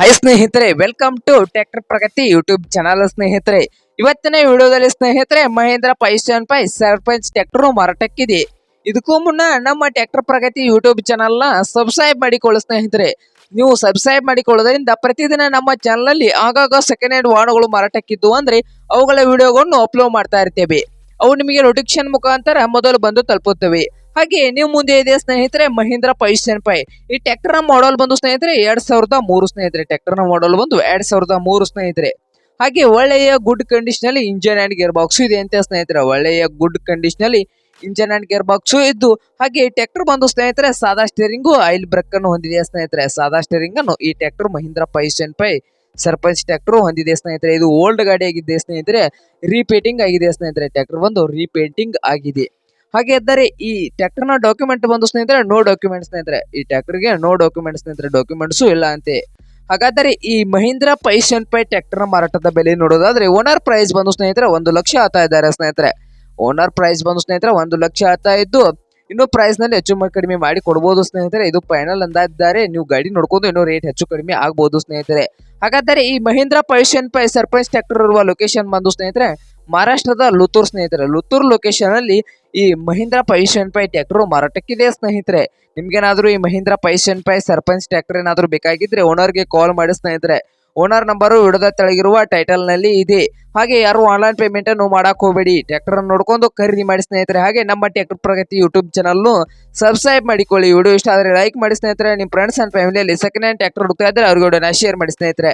High ಸ್ನೇಹಿತರೆ welcome to tractor Pragati YouTube channel ಸ್ನೇಹಿತರೆ. ಇವತ್ತಿನ ವಿಡಿಯೋದಲ್ಲಿ ಸ್ನೇಹಿತರೆ, ಮಹೇಂದ್ರ ಪೈಸನ್ ಪೈ ಸರ್ಪಂಚ್ ಟ್ರ್ಯಾಕ್ಟರ್ ಮಾರಾಟಕ್ಕಿದೆ. ಇದಕ್ಕೂ ಮುನ್ನ ನಮ್ಮ ಟ್ರ್ಯಾಕ್ಟರ್ ಪ್ರಗತಿ ಯೂಟ್ಯೂಬ್ ಚಾನಲ್ನ ಸಬ್ಸ್ಕ್ರೈಬ್ ಮಾಡಿಕೊಳ್ಳಿ ಸ್ನೇಹಿತರೆ. ನೀವು ಸಬ್ಸ್ಕ್ರೈಬ್ ಮಾಡಿಕೊಳ್ಳೋದ್ರಿಂದ ಪ್ರತಿದಿನ ನಮ್ಮ ಚಾನಲ್ನಲ್ಲಿ ಆಗಾಗ ಸೆಕೆಂಡ್ ಹ್ಯಾಂಡ್ ವಾಹನಗಳು ಮಾರಾಟಕ್ಕಿದ್ದು ಅಂದ್ರೆ ಅವುಗಳ ವಿಡಿಯೋಗಳನ್ನು ಅಪ್ಲೋಡ್ ಮಾಡ್ತಾ ಇರ್ತೇವೆ. ಅವು ನಿಮಗೆ ನೋಟಿಫಿಕೇಶನ್ ಮುಖಾಂತರ ಮೊದಲು ಬಂದು ತಲುಪುತ್ತವೆ. ಹಾಗೆ ನೀವು ಮುಂದೆ ಇದೆ ಸ್ನೇಹಿತರೆ ಮಹೀಂದ್ರ ಪೈಸನ್ ಪೈ ಈ ಟ್ರ್ಯಾಕ್ಟರ್ನ ಮಾಡಲ್ ಬಂದು ಸ್ನೇಹಿತರೆ ಎರಡ್ ಸಾವಿರದ ಮೂರು ಸ್ನೇಹಿತರೆ. ಟ್ರ್ಯಾಕ್ಟರ್ನ ಮಾಡಲ್ ಬಂದು ಎರಡ್ ಸಾವಿರದ ಮೂರು ಸ್ನೇಹಿತರೆ. ಹಾಗೆ ಒಳ್ಳೆಯ ಗುಡ್ ಕಂಡೀಷನ್ ಅಲ್ಲಿ ಇಂಜನ್ ಅಂಡ್ ಗೇರ್ ಬಾಕ್ಸ್ ಇದೆ ಅಂತ ಸ್ನೇಹಿತರೆ. ಒಳ್ಳೆಯ ಗುಡ್ ಕಂಡೀಷನ್ ಅಲ್ಲಿ ಇಂಜನ್ ಅಂಡ್ ಗೇರ್ ಬಾಕ್ಸ್ ಇದ್ದು, ಹಾಗೆ ಟ್ರ್ಯಾಕ್ಟರ್ ಬಂದು ಸ್ನೇಹಿತರೆ ಸಾದಾ ಸ್ಟೇರಿಂಗು ಆಯಿಲ್ ಬ್ರೇಕ್ ಅನ್ನು ಹೊಂದಿದೆ ಸ್ನೇಹಿತರೆ. ಸಾದಾ ಸ್ಟೇರಿಂಗ್ ಅನ್ನು ಈ ಟ್ರ್ಯಾಕ್ಟರ್ ಮಹೀಂದ್ರ ಪೈಸನ್ ಪೈ ಸರ್ಪಂಚ್ ಟ್ರ್ಯಾಕ್ಟರ್ ಹೊಂದಿದೆ ಸ್ನೇಹಿತರೆ. ಇದು ಓಲ್ಡ್ ಗಾಡಿ ಆಗಿದೆ ಸ್ನೇಹಿತರೆ. ರೀಪೇಂಟಿಂಗ್ ಆಗಿದೆ ಸ್ನೇಹಿತರೆ. ಟ್ರ್ಯಾಕ್ಟರ್ ಬಂದು ರೀಪೇಂಟಿಂಗ್ ಆಗಿದೆ. ಹಾಗೆ ಇದ್ದರೆ ಈ ಟ್ರ್ಯಾಕ್ಟರ್ನ ಡಾಕ್ಯುಮೆಂಟ್ ಬಂದು ಸ್ನೇಹಿತರೆ ನೋ ಡಾಕ್ಯುಮೆಂಟ್ ಸ್ನೇಹಿತರೆ. ಈ ಟ್ರ್ಯಾಕ್ಟರ್ಗೆ ನೋ ಡಾಕ್ಯುಮೆಂಟ್ ಸ್ನೇಹಿತರೆ ಡಾಕ್ಯುಮೆಂಟ್ಸ್ ಇಲ್ಲ ಅಂತೆ. ಹಾಗಾದರೆ ಈ ಮಹೀಂದ್ರ ಪೈಸನ್ ಪೈ ಟ್ರ್ಯಾಕ್ಟರ್ ಮಾರಾಟದ ಬೆಲೆ ನೋಡೋದಾದ್ರೆ ಓನರ್ ಪ್ರೈಸ್ ಬಂದು ಸ್ನೇಹಿತರೆ, ಒಂದು ಲಕ್ಷ ಆಗ್ತಾ ಇದ್ದಾರೆ ಸ್ನೇಹಿತರೆ. ಓನರ್ ಪ್ರೈಸ್ ಬಂದು ಸ್ನೇಹಿತರೆ, ಒಂದು ಲಕ್ಷ ಆಗ್ತಾ ಇದ್ದು, ಇನ್ನು ಪ್ರೈಸ್ನಲ್ಲಿ ಹೆಚ್ಚು ಕಡಿಮೆ ಮಾಡಿ ಕೊಡಬಹುದು ಸ್ನೇಹಿತರೆ. ಇದು ಫೈನಲ್ ಅಂದಾಜಿದ್ದಾರೆ. ನೀವು ಗಾಡಿ ನೋಡ್ಕೊಂಡು ಇನ್ನೂ ರೇಟ್ ಹೆಚ್ಚು ಕಡಿಮೆ ಆಗಬಹುದು ಸ್ನೇಹಿತರೆ. ಹಾಗಾದರೆ ಈ ಮಹೀಂದ್ರ ಪೈಸನ್ ಪೈ ಸರ್ಪಂಚ್ ಟ್ರ್ಯಾಕ್ಟರ್ ಇರುವ ಲೊಕೇಶನ್ ಬಂದು ಸ್ನೇಹಿತರೆ ಮಹಾರಾಷ್ಟ್ರದ ಲುತೂರ್ ಸ್ನೇಹಿತರೆ. ಲುತೂರ್ ಲೊಕೇಶನ್ ಅಲ್ಲಿ ಈ ಮಹೀಂದ್ರ ಪೈಶನ್ ಪೈ ಟ್ರ್ಯಾಕ್ಟರ್ ಮಾರಾಟಕ್ಕಿದೆ ಸ್ನೇಹಿತರೆ? ನಿಮ್ಗೇನಾದ್ರೂ ಈ ಮಹೀಂದ್ರ ಪೈಶನ್ ಪೈ ಸರ್ಪಂಚ್ ಟ್ರ್ಯಾಕ್ಟರ್ ಏನಾದ್ರೂ ಬೇಕಾಗಿದ್ರೆ ಓನರ್ಗೆ ಕಾಲ್ ಮಾಡಿ ಸ್ನೇಹಿತರೆ. ಓನರ್ ನಂಬರು ವಿಡದ ತೆಳಗಿರುವ ಟೈಟಲ್ನಲ್ಲಿ ಇದೆ. ಹಾಗೆ ಯಾರು ಆನ್ಲೈನ್ ಪೇಮೆಂಟ್ ಅನ್ನು ಮಾಡಕ್ ಹೋಗಬೇಡಿ. ಟ್ರ್ಯಾಕ್ಟರ್ ನೋಡ್ಕೊಂಡು ಖರೀದಿ ಮಾಡಿ ಸ್ನೇಹಿತರೆ. ಹಾಗೆ ನಮ್ಮ tractor Pragati YouTube channel subscribe ಮಾಡಿಕೊಳ್ಳಿ. ವಿಡಿಯೋ ಇಷ್ಟ ಆದರೆ ಲೈಕ್ ಮಾಡಿ ಸ್ನೇಹಿತರೆ. ನಿಮ್ಮ ಫ್ರೆಂಡ್ಸ್ ಅಂಡ್ ಫ್ಯಾಮಿಲಿಯಲ್ಲಿ ಸೆಕೆಂಡ್ ಹ್ಯಾಂಡ್ ಟ್ಯಾಕ್ಟರ್ ಹುಡುಕ್ತಾ ಇದ್ರೆ ಅವ್ರಿಗೆ ಶೇರ್ ಮಾಡಿ ಸ್ನೇಹಿತರೆ.